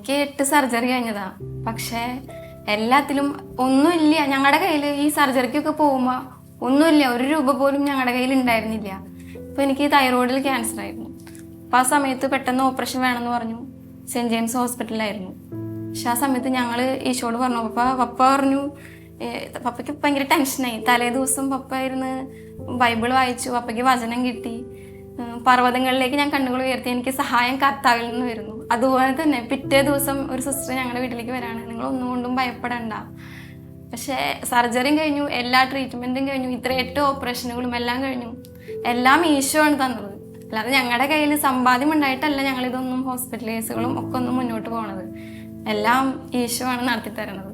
എനിക്ക് എട്ട് സർജറി കഴിഞ്ഞതാ. പക്ഷേ എല്ലാത്തിലും ഒന്നുമില്ല. ഞങ്ങളുടെ കയ്യിൽ ഈ സർജറിക്കൊക്കെ പോകുമ്പോൾ ഒന്നുമില്ല. ഒരു രൂപ പോലും ഞങ്ങളുടെ കയ്യിൽ ഉണ്ടായിരുന്നില്ല അപ്പോൾ എനിക്ക് തൈറോയിഡിൽ ക്യാൻസർ ആയിരുന്നു അപ്പോൾ ആ സമയത്ത് പെട്ടെന്ന് ഓപ്പറേഷൻ വേണമെന്ന് പറഞ്ഞു. സെന്റ് ജെയിംസ് ഹോസ്പിറ്റലിലായിരുന്നു. പക്ഷെ ആ സമയത്ത് ഞങ്ങൾ ഈശോട് പറഞ്ഞു പപ്പ പപ്പ പറഞ്ഞു പപ്പയ്ക്ക് ഭയങ്കര ടെൻഷനായി. തലേ ദിവസം പപ്പ ഇരുന്ന് ബൈബിൾ വായിച്ചു പപ്പയ്ക്ക് വചനം കിട്ടി. പർവതങ്ങളിലേക്ക് ഞാൻ കണ്ണുകൾ ഉയർത്തി എനിക്ക് സഹായം കർത്താവിൽ നിന്ന് വരുന്നു. അതുപോലെ തന്നെ പിറ്റേ ദിവസം ഒരു സിസ്റ്റർ ഞങ്ങളുടെ വീട്ടിലേക്ക് വരാണ്. നിങ്ങൾ ഒന്നുകൊണ്ടും ഭയപ്പെടണ്ട. പക്ഷേ സർജറിയും കഴിഞ്ഞു എല്ലാ ട്രീറ്റ്മെന്റും കഴിഞ്ഞു ഇത്ര എട്ട് ഓപ്പറേഷനുകളും എല്ലാം കഴിഞ്ഞു. എല്ലാം ഈശോ ആണ് തന്നത്. അല്ലാതെ ഞങ്ങളുടെ കയ്യിൽ സമ്പാദ്യം ഉണ്ടായിട്ടല്ല ഞങ്ങൾ ഇതൊന്നും ഹോസ്പിറ്റൽ കേസുകളും ഒക്കെ ഒന്നും മുന്നോട്ട് പോണത്. എല്ലാം ഈശോ ആണ് നടത്തി തരുന്നത്.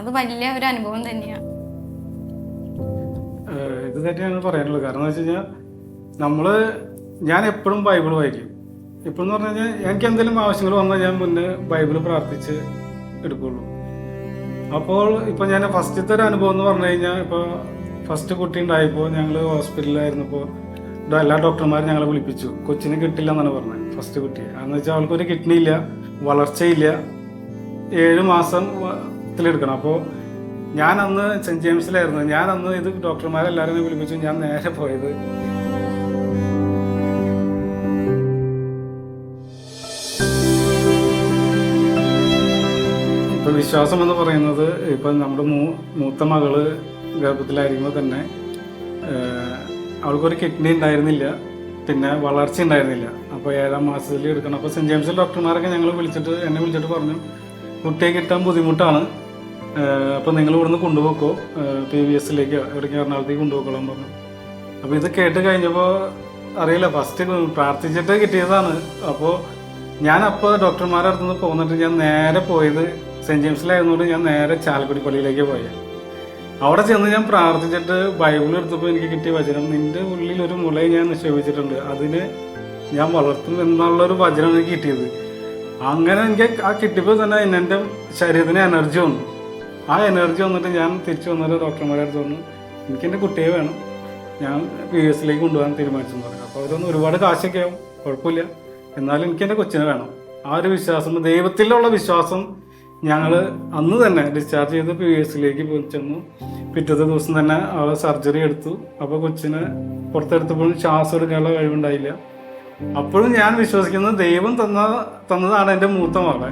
അത് വലിയ ഒരു അനുഭവം തന്നെയാണ് ഇത് തന്നെയാണ് പറയാനുള്ളത്. കാരണം വെച്ച് കഴിഞ്ഞാൽ നമ്മൾ ഞാൻ എപ്പോഴും ബൈബിൾ വായിക്കും. ഇപ്പം എന്ന് പറഞ്ഞു കഴിഞ്ഞാൽ എനിക്ക് എന്തെങ്കിലും ആവശ്യങ്ങൾ വന്നാൽ ഞാൻ മുന്നേ ബൈബിൾ പ്രാർത്ഥിച്ച് എടുക്കുള്ളൂ. അപ്പോൾ ഇപ്പോൾ ഞാൻ ഫസ്റ്റത്തെ ഒരു അനുഭവം എന്ന് പറഞ്ഞു കഴിഞ്ഞാൽ ഇപ്പോൾ ഫസ്റ്റ് കുട്ടി ഉണ്ടായപ്പോൾ ഞങ്ങൾ ഹോസ്പിറ്റലിലായിരുന്നപ്പോൾ എല്ലാ ഡോക്ടർമാരും ഞങ്ങളെ വിളിപ്പിച്ചു. കൊച്ചിന് കിട്ടില്ല എന്നാണ് പറഞ്ഞത് ഫസ്റ്റ് കുട്ടി അതെന്ന് വെച്ചാൽ അവൾക്കൊരു കിഡ്നി ഇല്ല വളർച്ചയില്ല. ഏഴ് മാസം ത്തിലെടുക്കണം. അപ്പോൾ ഞാൻ അന്ന് സെന്റ് ജെയിംസിലായിരുന്നു. ഞാൻ അന്ന് ഇത് ഡോക്ടർമാരെല്ലാവരും വിളിപ്പിച്ചു. ഞാൻ നേരെ പോയത് വിശ്വാസം എന്ന് പറയുന്നത് ഇപ്പം നമ്മുടെ മൂ മൂത്ത മകൾ ഗർഭത്തിലായിരിക്കുമ്പോൾ തന്നെ അവൾക്കൊരു കിഡ്നി ഉണ്ടായിരുന്നില്ല പിന്നെ വളർച്ച ഉണ്ടായിരുന്നില്ല. അപ്പോൾ ഏഴാം മാസത്തിൽ എടുക്കണം. അപ്പോൾ സെന്റ് ജെയിംസിൽ ഡോക്ടർമാരൊക്കെ ഞങ്ങൾ വിളിച്ചിട്ട് എന്നെ വിളിച്ചിട്ട് പറഞ്ഞു കുട്ടിയെ കിട്ടാൻ ബുദ്ധിമുട്ടാണ്. അപ്പോൾ നിങ്ങൾ ഇവിടുന്ന് കൊണ്ടുപോക്കോ. പി വി എസിലേക്ക് എവിടേക്ക് എറണാകുളത്തേക്ക് കൊണ്ടുപോക്കോളാൻ പറഞ്ഞു. അപ്പോൾ ഇത് കേട്ട് കഴിഞ്ഞപ്പോൾ അറിയില്ല ഫസ്റ്റ് പ്രാർത്ഥിച്ചിട്ട് കിട്ടിയതാണ്. അപ്പോൾ ഞാൻ അപ്പോൾ ഡോക്ടർമാരുടെ അടുത്തുനിന്ന് പോകുന്നിട്ട് ഞാൻ നേരെ പോയത് സെന്റ് ജെയിംസിലായിരുന്നുകൊണ്ട് ഞാൻ നേരെ ചാലക്കുടി പള്ളിയിലേക്ക് പോയത് അവിടെ ചെന്ന് ഞാൻ പ്രാർത്ഥിച്ചിട്ട് ബൈബിൾ എടുത്തപ്പോൾ എനിക്ക് കിട്ടിയ വചനം നിന്റെ ഉള്ളിൽ ഒരു മുളയെ ഞാൻ നിക്ഷേപിച്ചിട്ടുണ്ട്. അതിന് ഞാൻ വളർത്തും എന്നുള്ളൊരു വചനം എനിക്ക് കിട്ടിയത്. അങ്ങനെ എനിക്ക് ആ കിട്ടിയപ്പോൾ തന്നെ എന്റെ ശരീരത്തിന് എനർജി വന്നു. ആ എനർജി വന്നിട്ട് ഞാൻ തിരിച്ചു വന്നിട്ട് ഡോക്ടർമാരെ അടുത്ത് വന്നു എനിക്ക് എന്റെ കുട്ടിയെ വേണം. ഞാൻ പി എസ് സിയിലേക്ക് കൊണ്ടുപോകാൻ തീരുമാനിച്ചെന്ന് പറഞ്ഞു. അപ്പോൾ അവരൊന്നും ഒരുപാട് കാശൊക്കെ ആവും കുഴപ്പമില്ല. എന്നാലും എനിക്ക് എന്റെ കൊച്ചിനെ വേണം. ആ ഒരു വിശ്വാസം ദൈവത്തിലുള്ള വിശ്വാസം ഞങ്ങൾ അന്ന് തന്നെ ഡിസ്ചാർജ് ചെയ്ത് പി എസ് സിയിലേക്ക് ചെന്നു. പിറ്റത്തെ ദിവസം തന്നെ അവൾ സർജറി എടുത്തു. അപ്പോൾ കൊച്ചിനെ പുറത്തെടുത്തപ്പോഴും ശ്വാസം എടുക്കാനുള്ള കഴിവുണ്ടായില്ല. അപ്പോഴും ഞാൻ വിശ്വസിക്കുന്നത് ദൈവം തന്ന തന്നതാണ് എന്റെ മൂത്ത മകളെ.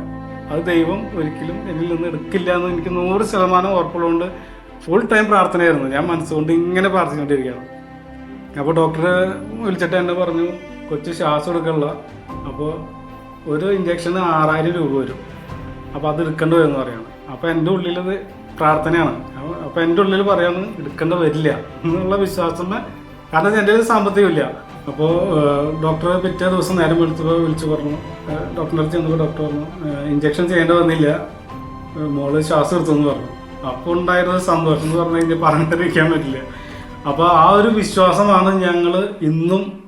അത് ദൈവം ഒരിക്കലും എന്നിൽ നിന്ന് എടുക്കില്ല എന്ന് എനിക്ക് നൂറ് ശതമാനം ഉറപ്പുള്ളതുകൊണ്ട് ഫുൾ ടൈം പ്രാർത്ഥനയായിരുന്നു. ഞാൻ മനസ്സുകൊണ്ട് ഇങ്ങനെ പ്രാർത്ഥിച്ചുകൊണ്ടിരിക്കുകയാണ്. അപ്പോൾ ഡോക്ടറെ വിളിച്ചിട്ട് എന്നെ പറഞ്ഞു കൊച്ചു ശ്വാസം എടുക്കണില്ല അപ്പോൾ ഒരു ഇഞ്ചക്ഷന് ആറായിരം രൂപ വരും. അപ്പോൾ അത് എടുക്കേണ്ടി വരുമെന്ന് പറയുകയാണ് അപ്പോൾ എന്റെ ഉള്ളിലത് പ്രാർത്ഥനയാണ്. അപ്പോൾ- എന്റെ ഉള്ളിൽ പറയാണ് എടുക്കേണ്ട വരില്ല എന്നുള്ള വിശ്വാസം കാരണം എന്റെ ഒരു സാമ്പത്തികമില്ല. അപ്പോൾ ഡോക്ടറെ പിറ്റേ ദിവസം നേരം വിളിച്ചപ്പോൾ വിളിച്ചു പറഞ്ഞു. ഡോക്ടറിന്റെ അടുത്ത് ചെന്നപ്പോൾ ഡോക്ടർ പറഞ്ഞു ഇഞ്ചക്ഷൻ ചെയ്യേണ്ടി വന്നില്ല. മോൾ ശ്വാസം എടുത്തെന്ന് പറഞ്ഞു. അപ്പോൾ ഉണ്ടായിരുന്ന സന്തോഷം എന്ന് പറഞ്ഞു കഴിഞ്ഞാൽ പറഞ്ഞിട്ടിരിക്കാൻ പറ്റില്ല. അപ്പോൾ ആ ഒരു വിശ്വാസമാണ് ഞങ്ങൾ ഇന്നും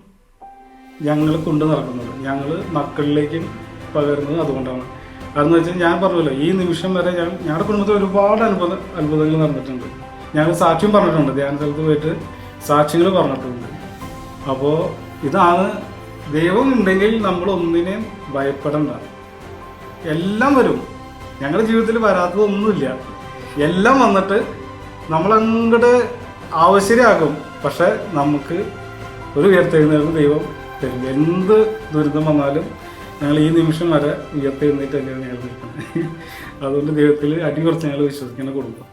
ഞങ്ങൾ കൊണ്ടു നടക്കുന്നത്. ഞങ്ങൾ മക്കളിലേക്കും പകരുന്നത് അതുകൊണ്ടാണ്. എന്ന് വെച്ചാൽ ഞാൻ പറഞ്ഞല്ലോ ഈ നിമിഷം വരെ ഞാൻ ഞങ്ങളുടെ കുടുംബത്തിൽ ഒരുപാട് അത്ഭുത അത്ഭുതങ്ങൾ നടന്നിട്ടുണ്ട്. ഞങ്ങൾ സാക്ഷ്യം പറഞ്ഞിട്ടുണ്ട് ധ്യാന സ്ഥലത്ത് പോയിട്ട് സാക്ഷ്യങ്ങൾ പറഞ്ഞിട്ടുണ്ട്. അപ്പോൾ ഇതാണ് ദൈവം ഉണ്ടെങ്കിൽ നമ്മൾ ഒന്നിനെയും ഭയപ്പെടണ്ട. എല്ലാം വരും. ഞങ്ങളുടെ ജീവിതത്തിൽ വരാത്തതൊന്നുമില്ല. എല്ലാം വന്നിട്ട് നമ്മളങ്ങോട്ട് ആവശ്യമാകും പക്ഷെ നമുക്ക് ഒരു ഉയർത്തെഴുന്നേൽപ്പ് ദൈവം തരും. എന്ത് ദുരിതം വന്നാലും ഞങ്ങൾ ഈ നിമിഷം വരെ ഉയർത്തെഴുന്നേറ്റ് തന്നെയാണ് ഞങ്ങൾ നിൽക്കുന്നത്. അതുകൊണ്ട് ദൈവത്തിൽ അടി കുറച്ച് ഞങ്ങൾ വിശ്വസിക്കുന്ന കുടുംബം